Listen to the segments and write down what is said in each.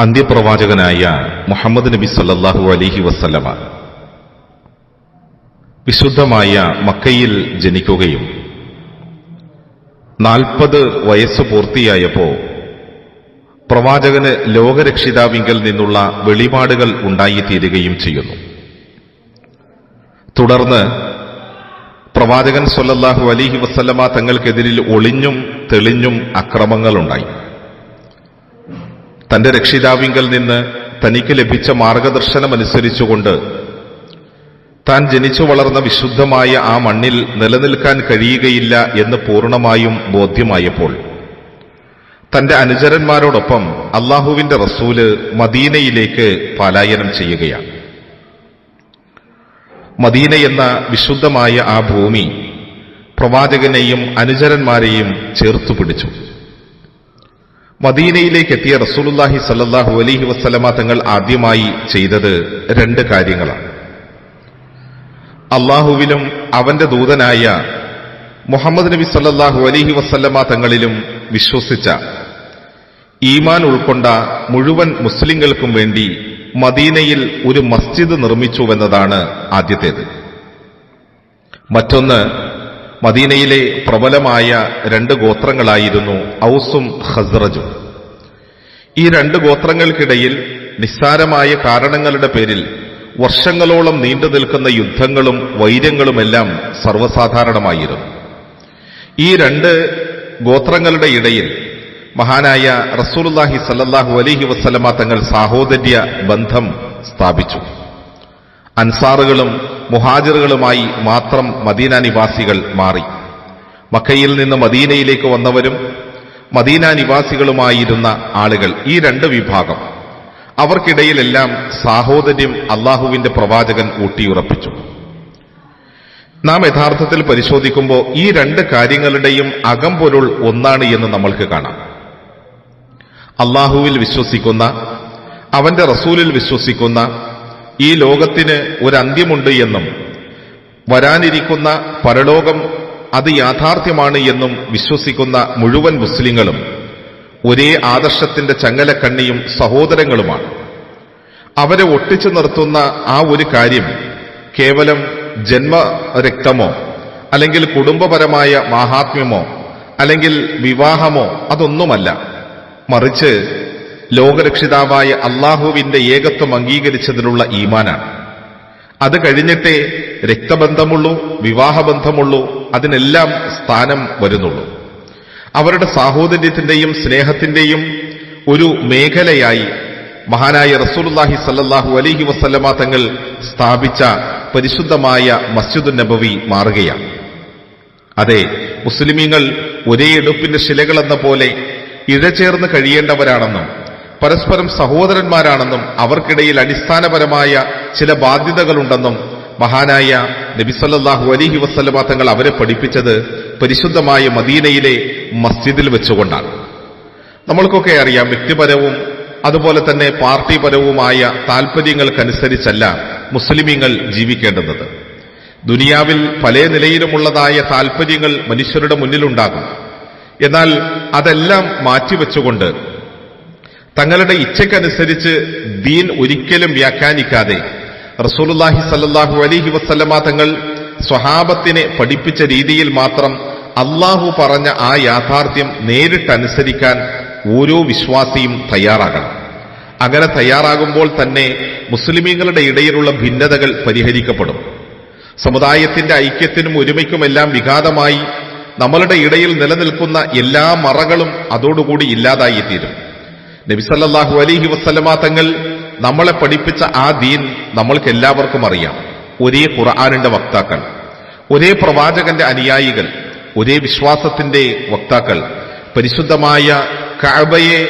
അന്ത്യപ്രവാചകനായ മുഹമ്മദ് നബി സല്ലാഹു അലിഹി വസ്ലമ വിശുദ്ധമായ മക്കയിൽ ജനിക്കുകയും നാൽപ്പത് വയസ്സ് പൂർത്തിയായപ്പോ പ്രവാചകന് ലോകരക്ഷിതാവിങ്കൽ നിന്നുള്ള വെളിപാടുകൾ ഉണ്ടായിത്തീരുകയും ചെയ്യുന്നു. തുടർന്ന് പ്രവാചകൻ സൊല്ലാഹു അലിഹി വസ്ലമ തങ്ങൾക്കെതിരിൽ ഒളിഞ്ഞും തെളിഞ്ഞും അക്രമങ്ങളുണ്ടായി. തന്റെ രക്ഷിതാവിങ്കൽ നിന്ന് തനിക്ക് ലഭിച്ച മാർഗദർശനമനുസരിച്ചുകൊണ്ട് താൻ ജനിച്ചു വളർന്ന വിശുദ്ധമായ ആ മണ്ണിൽ നിലനിൽക്കാൻ കഴിയുകയില്ല എന്ന് പൂർണമായും ബോധ്യമായപ്പോൾ തന്റെ അനുചരന്മാരോടൊപ്പം അള്ളാഹുവിന്റെ റസൂൽ മദീനയിലേക്ക് പലായനം ചെയ്യുകയാണ്. മദീന എന്ന വിശുദ്ധമായ ആ ഭൂമി പ്രവാചകനെയും അനുചരന്മാരെയും ചേർത്തു പിടിച്ചു മദീനയിലേക്ക് എത്തിയ റസൂലുല്ലാഹി സല്ലാഹു അലഹി വസ്സലമ തങ്ങൾ ആദ്യമായി ചെയ്തത് രണ്ട് കാര്യങ്ങളാണ്. അള്ളാഹുവിലും അവന്റെ ദൂതനായ മുഹമ്മദ് നബി സല്ലാഹു അലഹി വസ്ല്ലമ തങ്ങളിലും വിശ്വസിച്ച ഈമാൻ ഉൾക്കൊണ്ട മുഴുവൻ മുസ്ലിങ്ങൾക്കും വേണ്ടി മദീനയിൽ ഒരു മസ്ജിദ് നിർമ്മിച്ചുവെന്നതാണ് ആദ്യത്തേത്. മറ്റൊന്ന് മദീനയിലെ പ്രബലമായ രണ്ട് ഗോത്രങ്ങളായിരുന്നു ഔസും ഖസ്റജും. ഈ രണ്ട് ഗോത്രങ്ങൾക്കിടയിൽ നിസ്സാരമായ കാരണങ്ങളുടെ പേരിൽ വർഷങ്ങളോളം നീണ്ടു നിൽക്കുന്ന യുദ്ധങ്ങളും വൈര്യങ്ങളുമെല്ലാം സർവസാധാരണമായിരുന്നു. ഈ രണ്ട് ഗോത്രങ്ങളുടെ ഇടയിൽ മഹാനായ റസൂലുല്ലാഹി സല്ലാഹു അലഹി വസ്ലമ തങ്ങൾ സാഹോദര്യ ബന്ധം സ്ഥാപിച്ചു. അൻസാറുകളും മുഹാജിറുകളുമായി മാത്രം മദീന നിവാസികൾ മാറി. മക്കയിൽ നിന്ന് മദീനയിലേക്ക് വന്നവരും മദീന നിവാസികളുമായിരുന്ന ആളുകൾ ഈ രണ്ട് വിഭാഗം. അവർക്കിടയിലെല്ലാം സാഹോദര്യം അള്ളാഹുവിന്റെ പ്രവാചകൻ ഊട്ടിയുറപ്പിച്ചു. നാം യഥാർത്ഥത്തിൽ പരിശോധിക്കുമ്പോൾ ഈ രണ്ട് കാര്യങ്ങളുടെയും അകംപൊരുൾ ഒന്നാണ് എന്ന് നമ്മൾക്ക് കാണാം. അള്ളാഹുവിൽ വിശ്വസിക്കുന്ന അവന്റെ റസൂലിൽ വിശ്വസിക്കുന്ന ഈ ലോകത്തിന് ഒരു അന്ത്യമുണ്ട് എന്നും വരാനിരിക്കുന്ന പരലോകം അത് യാഥാർത്ഥ്യമാണ് എന്നും വിശ്വസിക്കുന്ന മുഴുവൻ മുസ്ലിങ്ങളും ഒരേ ആദർശത്തിന്റെ ചങ്ങലക്കണ്ണിയും സഹോദരങ്ങളുമാണ്. അവരെ ഒട്ടിച്ചു നിർത്തുന്ന ആ ഒരു കാര്യം കേവലം ജന്മരക്തമോ അല്ലെങ്കിൽ കുടുംബപരമായ മാഹാത്മ്യമോ അല്ലെങ്കിൽ വിവാഹമോ അതൊന്നുമല്ല. മറിച്ച് ലോകരക്ഷിതാവായ അള്ളാഹുവിന്റെ ഏകത്വം അംഗീകരിച്ചതിനുള്ള ഈമാനാണ്. അത് കഴിഞ്ഞിട്ടേ രക്തബന്ധമുള്ളൂ വിവാഹബന്ധമുള്ളൂ അതിനെല്ലാം സ്ഥാനം വരുന്നുള്ളൂ. അവരുടെ സാഹോദര്യത്തിന്റെയും സ്നേഹത്തിന്റെയും ഒരു മേഖലയായി മഹാനായ റസൂലുല്ലാഹി സല്ലാഹു അലഹി വസ്ലമ തങ്ങൾ സ്ഥാപിച്ച പരിശുദ്ധമായ മസ്ജിദ് നബവി മാറുകയാണ്. അതെ മുസ്ലിമീങ്ങൾ ഒരേ എടുപ്പിന്റെ ശിലകളെന്ന പോലെ ഇഴചേർന്ന് കഴിയേണ്ടവരാണെന്നും പരസ്പരം സഹോദരന്മാരാണെന്നും അവർക്കിടയിൽ അടിസ്ഥാനപരമായ ചില ബാധ്യതകളുണ്ടെന്നും മഹാനായ നബിസല്ലാഹു അലിഹി വസ്ലമ തങ്ങൾ അവരെ പഠിപ്പിച്ചത് പരിശുദ്ധമായ മദീനയിലെ മസ്ജിദിൽ വെച്ചുകൊണ്ടാണ്. നമ്മൾക്കൊക്കെ അറിയാം വ്യക്തിപരവും അതുപോലെ തന്നെ പാർട്ടിപരവുമായ താൽപ്പര്യങ്ങൾക്കനുസരിച്ചല്ല മുസ്ലിമീങ്ങൾ ജീവിക്കേണ്ടുന്നത്. ദുനിയാവിൽ പല നിലയിലുമുള്ളതായ താൽപ്പര്യങ്ങൾ മനുഷ്യരുടെ മുന്നിലുണ്ടാകും. എന്നാൽ അതെല്ലാം മാറ്റിവെച്ചുകൊണ്ട് തങ്ങളുടെ ഇച്ഛയ്ക്കനുസരിച്ച് ദീൻ ഒരിക്കലും വ്യാഖ്യാനിക്കാതെ റസൂലുല്ലാഹി സല്ലാഹു അലിഹി വസ്ല്ലമ തങ്ങൾ സ്വഹാബത്തിനെ പഠിപ്പിച്ച രീതിയിൽ മാത്രം അള്ളാഹു പറഞ്ഞ ആ യാഥാർത്ഥ്യം നേരിട്ടനുസരിക്കാൻ ഓരോ വിശ്വാസിയും തയ്യാറാകണം. അങ്ങനെ തയ്യാറാകുമ്പോൾ തന്നെ മുസ്ലിമീങ്ങളുടെ ഇടയിലുള്ള ഭിന്നതകൾ പരിഹരിക്കപ്പെടും. സമുദായത്തിന്റെ ഐക്യത്തിനും ഒരുമയ്ക്കുമെല്ലാം വിഘാതമായി നമ്മളുടെ ഇടയിൽ നിലനിൽക്കുന്ന എല്ലാ മറകളും അതോടുകൂടി ഇല്ലാതായിത്തീരും. നബിസല്ലാഹു അലിഹി വസ്ലമ തങ്ങൾ നമ്മളെ പഠിപ്പിച്ച ആ ദീൻ നമ്മൾക്ക് എല്ലാവർക്കും അറിയാം. ഒരേ ഖുർആാനിന്റെ വക്താക്കൾ ഒരേ പ്രവാചകന്റെ അനുയായികൾ ഒരേ വിശ്വാസത്തിന്റെ വക്താക്കൾ പരിശുദ്ധമായ കഅബയെ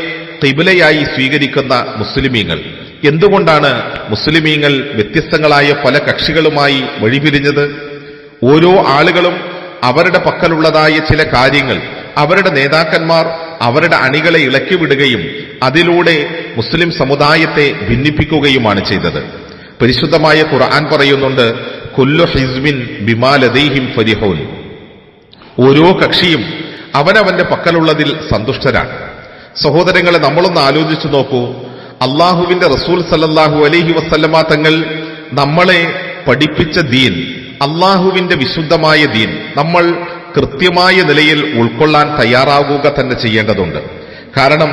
തിബിലയായി സ്വീകരിക്കുന്ന മുസ്ലിമീങ്ങൾ. എന്തുകൊണ്ടാണ് മുസ്ലിമീങ്ങൾ വ്യത്യസ്തങ്ങളായ പല കക്ഷികളുമായി വഴിപിരിഞ്ഞത്? ഓരോ ആളുകളും അവരുടെ പക്കലുള്ളതായ ചില കാര്യങ്ങൾ അവരുടെ നേതാക്കന്മാർ അവരുടെ അണികളെ ഇളക്കിവിടുകയും അതിലൂടെ മുസ്ലിം സമുദായത്തെ ഭിന്നിപ്പിക്കുകയുമാണ് ചെയ്തത്. പരിശുദ്ധമായ ഖുർആൻ പറയുന്നുണ്ട് കുല്ലു ഹിസ്ബിൻ ബിമാലദൈഹിം ഫരിഹോൻ. ഓരോ കക്ഷിയും അവനവന്റെ പക്കലുള്ളതിൽ സന്തുഷ്ടരാണ്. സഹോദരങ്ങളെ നമ്മളൊന്ന് ആലോചിച്ചു നോക്കൂ. അള്ളാഹുവിന്റെ റസൂൽ സല്ലാഹു അലഹി വസല്ലമ തങ്ങൾ നമ്മളെ പഠിപ്പിച്ച ദീൻ അള്ളാഹുവിന്റെ വിശുദ്ധമായ ദീൻ നമ്മൾ കൃത്യമായ നിലയിൽ ഉൾക്കൊള്ളാൻ തയ്യാറാവുക തന്നെ ചെയ്യേണ്ടതുണ്ട്. കാരണം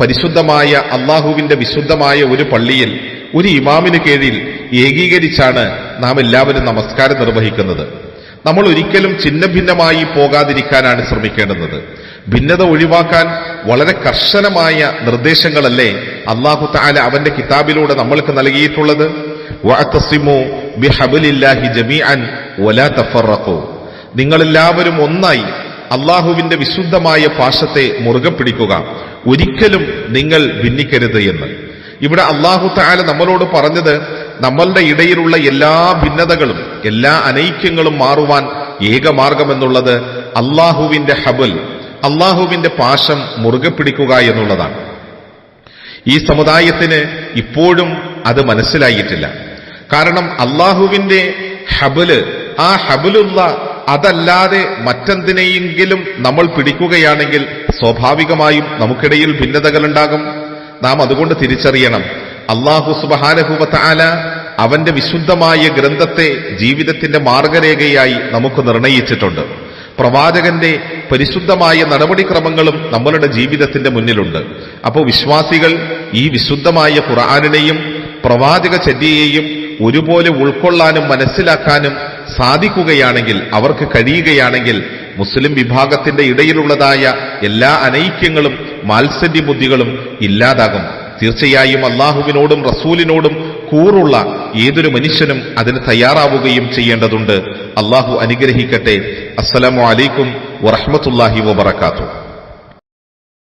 പരിശുദ്ധമായ അള്ളാഹുവിന്റെ വിശുദ്ധമായ ഒരു പള്ളിയിൽ ഒരു ഇമാമിന് കീഴിൽ ഏകീകരിച്ചാണ് നാം എല്ലാവരും നമസ്കാരം നിർവഹിക്കുന്നത്. നമ്മൾ ഒരിക്കലും ചിഹ്ന ഭിന്നമായി പോകാതിരിക്കാനാണ് ശ്രമിക്കേണ്ടത് ഭിന്നത ഒഴിവാക്കാൻ വളരെ കർശനമായ നിർദ്ദേശങ്ങളല്ലേ അള്ളാഹു താല അവന്റെ കിതാബിലൂടെ നമ്മൾക്ക് നൽകിയിട്ടുള്ളത്? ബിഹബലില്ലാഹി ജമീഅൻ വലാ തഫറഖു. നിങ്ങളെല്ലാവരും ഒന്നായി അള്ളാഹുവിന്റെ വിശുദ്ധമായ പാശത്തെ മുറുകെ പിടിക്കുക. ഒരിക്കലും നിങ്ങൾ ഭിന്നിക്കരുത് എന്ന്. ഇവിടെ അള്ളാഹു താല നമ്മളോട് പറഞ്ഞത് നമ്മളുടെ ഇടയിലുള്ള എല്ലാ ഭിന്നതകളും എല്ലാ അനൈക്യങ്ങളും മാറുവാൻ ഏകമാർഗമെന്നുള്ളത് അള്ളാഹുവിന്റെ ഹബൽ അള്ളാഹുവിന്റെ പാശം മുറുകെ പിടിക്കുക എന്നുള്ളതാണ്. ഈ സമുദായത്തിന് ഇപ്പോഴും അത് മനസ്സിലായിട്ടില്ല. കാരണം അള്ളാഹുവിന്റെ ഹബൽ ആ ഹബലുള്ള അതല്ലാതെ മറ്റെന്തിനെയെങ്കിലും നമ്മൾ പിടിക്കുകയാണെങ്കിൽ സ്വാഭാവികമായും നമുക്കിടയിൽ ഭിന്നതകളുണ്ടാകും. നാം അതുകൊണ്ട് തിരിച്ചറിയണം. അള്ളാഹു സുബഹാനഹുബത്താല അവന്റെ വിശുദ്ധമായ ഗ്രന്ഥത്തെ ജീവിതത്തിന്റെ മാർഗരേഖയായി നമുക്ക് നിർണയിച്ചിട്ടുണ്ട്. പ്രവാചകന്റെ പരിശുദ്ധമായ നടപടിക്രമങ്ങളും നമ്മളുടെ ജീവിതത്തിന്റെ മുന്നിലുണ്ട്. അപ്പോൾ വിശ്വാസികൾ ഈ വിശുദ്ധമായ ഖുർആാനിനെയും പ്രവാചക ചര്യയെയും ഒരുപോലെ ഉൾക്കൊള്ളാനും മനസ്സിലാക്കാനും സാധിക്കുകയാണെങ്കിൽ അവർക്ക് കഴിയുകയാണെങ്കിൽ മുസ്ലിം വിഭാഗത്തിന്റെ ഇടയിലുള്ളതായ എല്ലാ അനൈക്യങ്ങളും മാത്സര്യ ബുദ്ധികളും ഇല്ലാതാകും. തീർച്ചയായും അള്ളാഹുവിനോടും റസൂലിനോടും കൂറുള്ള ഏതൊരു മനുഷ്യനും അതിന് തയ്യാറാവുകയും ചെയ്യേണ്ടതുണ്ട്. അള്ളാഹു അനുഗ്രഹിക്കട്ടെ. അസ്സലാമു അലൈക്കും വറഹമത്തല്ലാഹി വബർക്കാത്തു